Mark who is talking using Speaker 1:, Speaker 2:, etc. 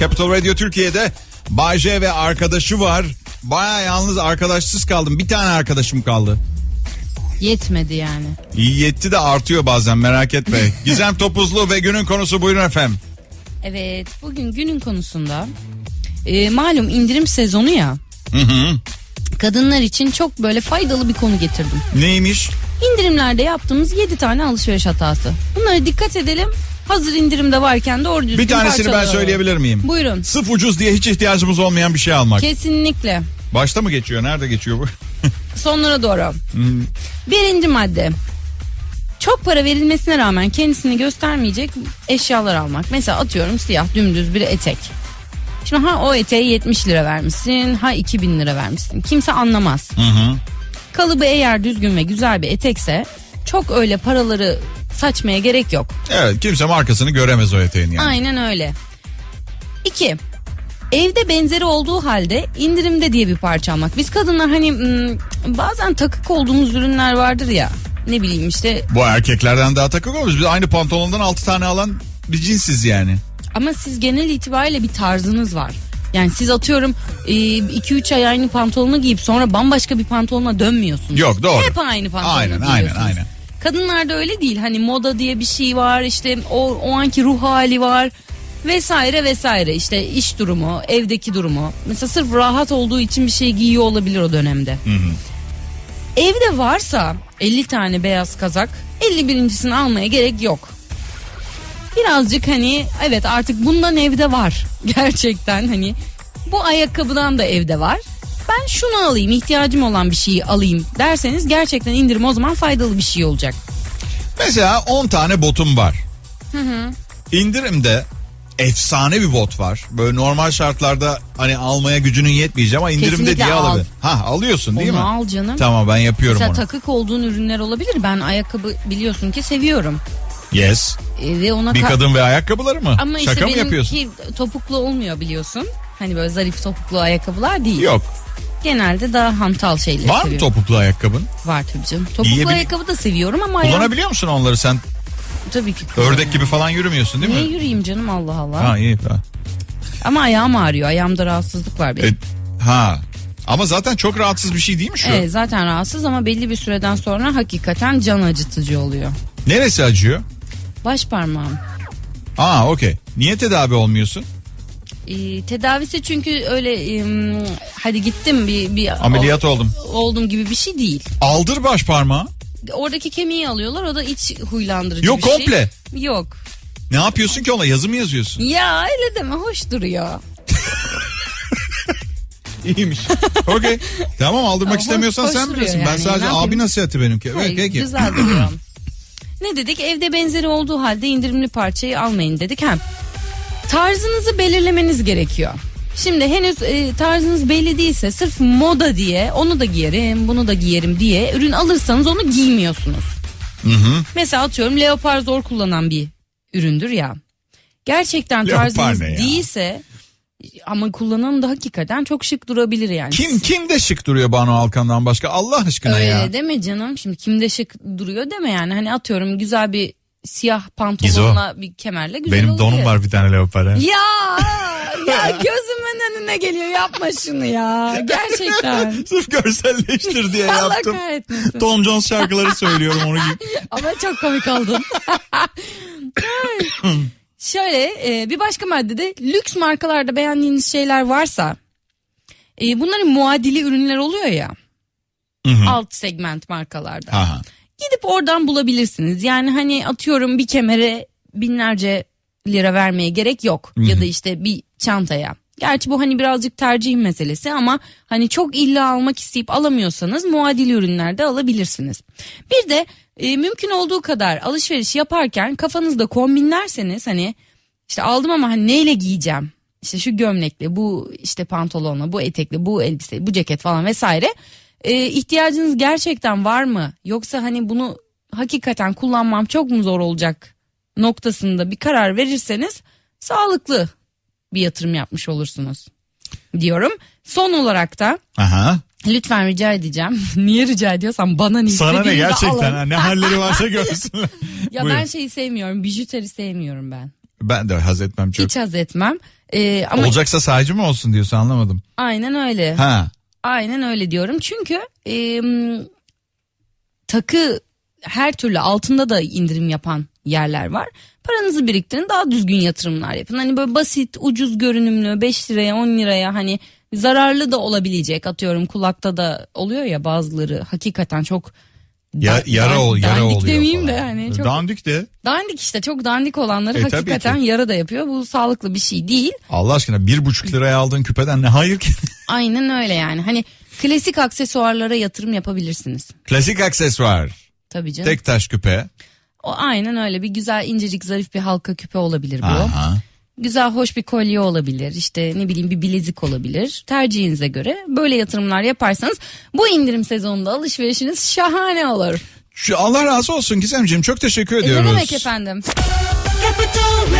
Speaker 1: Capital Radio Türkiye'de Bay J ve arkadaşı var. Baya yalnız arkadaşsız kaldım. Bir tane arkadaşım kaldı.
Speaker 2: Yetmedi yani.
Speaker 1: İyi yetti de artıyor bazen merak etme. Gizem Topuzlu ve günün konusu buyurun efendim.
Speaker 2: Evet bugün günün konusunda e, malum indirim sezonu ya.
Speaker 1: Hı hı.
Speaker 2: Kadınlar için çok böyle faydalı bir konu getirdim.
Speaker 1: Neymiş?
Speaker 2: İndirimlerde yaptığımız 7 tane alışveriş hatası. Bunlara dikkat edelim. Hazır indirimde varken doğru düzgün
Speaker 1: Bir tanesini ben söyleyebilir miyim?
Speaker 2: Buyurun.
Speaker 1: Sıf ucuz diye hiç ihtiyacımız olmayan bir şey almak.
Speaker 2: Kesinlikle.
Speaker 1: Başta mı geçiyor? Nerede geçiyor bu?
Speaker 2: Sonlara doğru. Birinci madde. Çok para verilmesine rağmen kendisini göstermeyecek eşyalar almak. Mesela atıyorum siyah dümdüz bir etek. Şimdi ha o eteği 70 lira vermişsin ha 2000 lira vermişsin. Kimse anlamaz.
Speaker 1: Hı hı.
Speaker 2: Kalıbı eğer düzgün ve güzel bir etekse çok öyle paraları saçmaya gerek yok.
Speaker 1: Evet kimse markasını göremez o eteğin yani.
Speaker 2: Aynen öyle. İki. Evde benzeri olduğu halde indirimde diye bir parça almak. Biz kadınlar hani hmm, bazen takık olduğumuz ürünler vardır ya. Ne bileyim işte
Speaker 1: Bu erkeklerden daha takık olmuş. Biz aynı pantolondan 6 tane alan bir cinsiz yani.
Speaker 2: ama siz genel itibariyle bir tarzınız var. Yani siz atıyorum 2-3 ay aynı pantolonu giyip sonra bambaşka bir pantolona dönmüyorsunuz.
Speaker 1: Yok, doğru.
Speaker 2: Hep aynı pantolonu
Speaker 1: Aynen, aynen, aynen.
Speaker 2: Kadınlarda öyle değil. Hani moda diye bir şey var işte o, o anki ruh hali var vesaire vesaire işte iş durumu evdeki durumu mesela sırf rahat olduğu için bir şey giyiyor olabilir o dönemde. Evde varsa 50 tane beyaz kazak 51.sini almaya gerek yok. Birazcık hani evet artık bundan evde var gerçekten hani bu ayakkabıdan da evde var. Ben şunu alayım ihtiyacım olan bir şeyi alayım derseniz gerçekten indirim o zaman faydalı bir şey olacak.
Speaker 1: Mesela 10 tane botum var. İndirimde efsane bir bot var. Böyle normal şartlarda hani almaya gücünün yetmeyeceği ama indirimde
Speaker 2: Kesinlikle
Speaker 1: diye
Speaker 2: al.
Speaker 1: alabilir. Ha alıyorsun değil
Speaker 2: Onu
Speaker 1: mi?
Speaker 2: al canım.
Speaker 1: Tamam ben yapıyorum
Speaker 2: Mesela
Speaker 1: onu.
Speaker 2: takık olduğun ürünler olabilir. Ben ayakkabı biliyorsun ki seviyorum.
Speaker 1: Yes.
Speaker 2: E, ve ona
Speaker 1: Bir
Speaker 2: ka-
Speaker 1: kadın ve ayakkabıları mı?
Speaker 2: Ama işte
Speaker 1: Şaka mı yapıyorsun?
Speaker 2: benimki topuklu olmuyor biliyorsun. Hani böyle zarif topuklu ayakkabılar değil.
Speaker 1: Yok.
Speaker 2: Genelde daha hantal şeyleri
Speaker 1: Var mı
Speaker 2: seviyorum.
Speaker 1: topuklu ayakkabın?
Speaker 2: Var tabii canım. Topuklu
Speaker 1: Giyebil-
Speaker 2: ayakkabı da seviyorum ama ayağım
Speaker 1: Kullanabiliyor musun onları sen?
Speaker 2: tabii ki.
Speaker 1: Ördek gibi falan yürümüyorsun değil
Speaker 2: Niye
Speaker 1: mi?
Speaker 2: yürüyeyim canım Allah Allah.
Speaker 1: Ha iyi. Ha.
Speaker 2: Ama ayağım ağrıyor. Ayağımda rahatsızlık var benim.
Speaker 1: E, ha. Ama zaten çok rahatsız bir şey değil mi şu?
Speaker 2: Evet zaten rahatsız ama belli bir süreden sonra hakikaten can acıtıcı oluyor.
Speaker 1: Neresi acıyor?
Speaker 2: Baş parmağım.
Speaker 1: Aa okey. Niye tedavi olmuyorsun?
Speaker 2: Ee, tedavisi çünkü öyle em, hadi gittim bir, bir
Speaker 1: Ameliyat oldum.
Speaker 2: o- oldum gibi bir şey değil.
Speaker 1: Aldır baş parmağı.
Speaker 2: Oradaki kemiği alıyorlar o da iç huylandırıcı
Speaker 1: Yok
Speaker 2: bir şey.
Speaker 1: komple.
Speaker 2: Yok.
Speaker 1: Ne yapıyorsun ki ona? Yazı mı yazıyorsun?
Speaker 2: Ya öyle deme hoş duruyor.
Speaker 1: İyiymiş. Okey. Tamam aldırmak
Speaker 2: Hoş-
Speaker 1: istemiyorsan
Speaker 2: hoş
Speaker 1: sen bilirsin. Ben
Speaker 2: yani,
Speaker 1: sadece
Speaker 2: ne yapayım?
Speaker 1: abi nasihati benimki. Evet,
Speaker 2: Hayır,
Speaker 1: peki.
Speaker 2: Güzel duruyor. ne dedik evde benzeri olduğu halde indirimli parçayı almayın dedik. Hem tarzınızı belirlemeniz gerekiyor. Şimdi henüz e, tarzınız belli değilse sırf moda diye onu da giyerim bunu da giyerim diye ürün alırsanız onu giymiyorsunuz.
Speaker 1: Hı hı.
Speaker 2: Mesela atıyorum leopar zor kullanan bir üründür ya. Gerçekten
Speaker 1: Leopar
Speaker 2: tarzınız
Speaker 1: ne ya?
Speaker 2: değilse ama kullanan da hakikaten çok şık durabilir yani.
Speaker 1: Kim kim de şık duruyor Banu Alkan'dan başka Allah aşkına
Speaker 2: Öyle
Speaker 1: ya.
Speaker 2: deme canım. Şimdi kimde şık duruyor deme yani. Hani atıyorum güzel bir siyah pantolonla bir kemerle güzel
Speaker 1: Benim
Speaker 2: oluyor.
Speaker 1: donum var bir tane leopar. ha.
Speaker 2: Ya ya gözümün önüne geliyor yapma şunu ya. Gerçekten.
Speaker 1: Sırf görselleştir diye
Speaker 2: Allah
Speaker 1: yaptım.
Speaker 2: kahretmesin.
Speaker 1: Tom Jones şarkıları söylüyorum onu gibi.
Speaker 2: Ama çok komik oldun. Şöyle e, bir başka maddede lüks markalarda beğendiğiniz şeyler varsa e, bunların muadili ürünler oluyor ya.
Speaker 1: Hı hı.
Speaker 2: Alt segment markalarda.
Speaker 1: Aha.
Speaker 2: Gidip oradan bulabilirsiniz. Yani hani atıyorum bir kemere binlerce lira vermeye gerek yok. Ya da işte bir çantaya. Gerçi bu hani birazcık tercih meselesi ama hani çok illa almak isteyip alamıyorsanız muadili ürünlerde alabilirsiniz. Bir de e, mümkün olduğu kadar alışveriş yaparken kafanızda kombinlerseniz hani işte aldım ama hani neyle giyeceğim? İşte şu gömlekle, bu işte pantolonla, bu etekle, bu elbise, bu ceket falan vesaire. E, ihtiyacınız gerçekten var mı? Yoksa hani bunu hakikaten kullanmam çok mu zor olacak noktasında bir karar verirseniz sağlıklı bir yatırım yapmış olursunuz diyorum. Son olarak da
Speaker 1: Aha.
Speaker 2: lütfen rica edeceğim. Niye rica ediyorsam bana ne
Speaker 1: Sana ne gerçekten
Speaker 2: alın.
Speaker 1: ha, ne halleri varsa görsünler.
Speaker 2: Ya ben şeyi sevmiyorum. Bijuteri sevmiyorum ben.
Speaker 1: Ben de haz etmem çok.
Speaker 2: Hiç haz etmem. Ee, ama
Speaker 1: Olacaksa sadece mi olsun diyorsun anlamadım.
Speaker 2: aynen öyle.
Speaker 1: Ha.
Speaker 2: Aynen öyle diyorum. Çünkü e, takı her türlü altında da indirim yapan yerler var. Paranızı biriktirin daha düzgün yatırımlar yapın. Hani böyle basit ucuz görünümlü 5 liraya 10 liraya hani zararlı da olabilecek atıyorum kulakta da oluyor ya bazıları hakikaten çok
Speaker 1: Ya, yara ol, yara
Speaker 2: dandik
Speaker 1: oluyor
Speaker 2: demeyeyim
Speaker 1: falan.
Speaker 2: de hani çok
Speaker 1: Dandik de.
Speaker 2: dandik işte çok dandik olanları
Speaker 1: E, tabii
Speaker 2: hakikaten
Speaker 1: ki.
Speaker 2: yara da yapıyor. Bu sağlıklı bir şey değil.
Speaker 1: Allah aşkına bir buçuk liraya aldığın küpeden ne hayır ki?
Speaker 2: Aynen öyle yani. Hani klasik aksesuarlara yatırım yapabilirsiniz.
Speaker 1: Klasik aksesuar.
Speaker 2: Tabii canım.
Speaker 1: Tek taş küpe.
Speaker 2: O aynen öyle bir güzel incecik zarif bir halka küpe olabilir bu.
Speaker 1: Aha.
Speaker 2: Güzel hoş bir kolye olabilir. İşte ne bileyim bir bilezik olabilir. Tercihinize göre böyle yatırımlar yaparsanız bu indirim sezonunda alışverişiniz şahane olur.
Speaker 1: Şu Allah razı olsun Gizemciğim çok teşekkür
Speaker 2: E,
Speaker 1: ediyoruz.
Speaker 2: ne demek efendim?
Speaker 3: Capital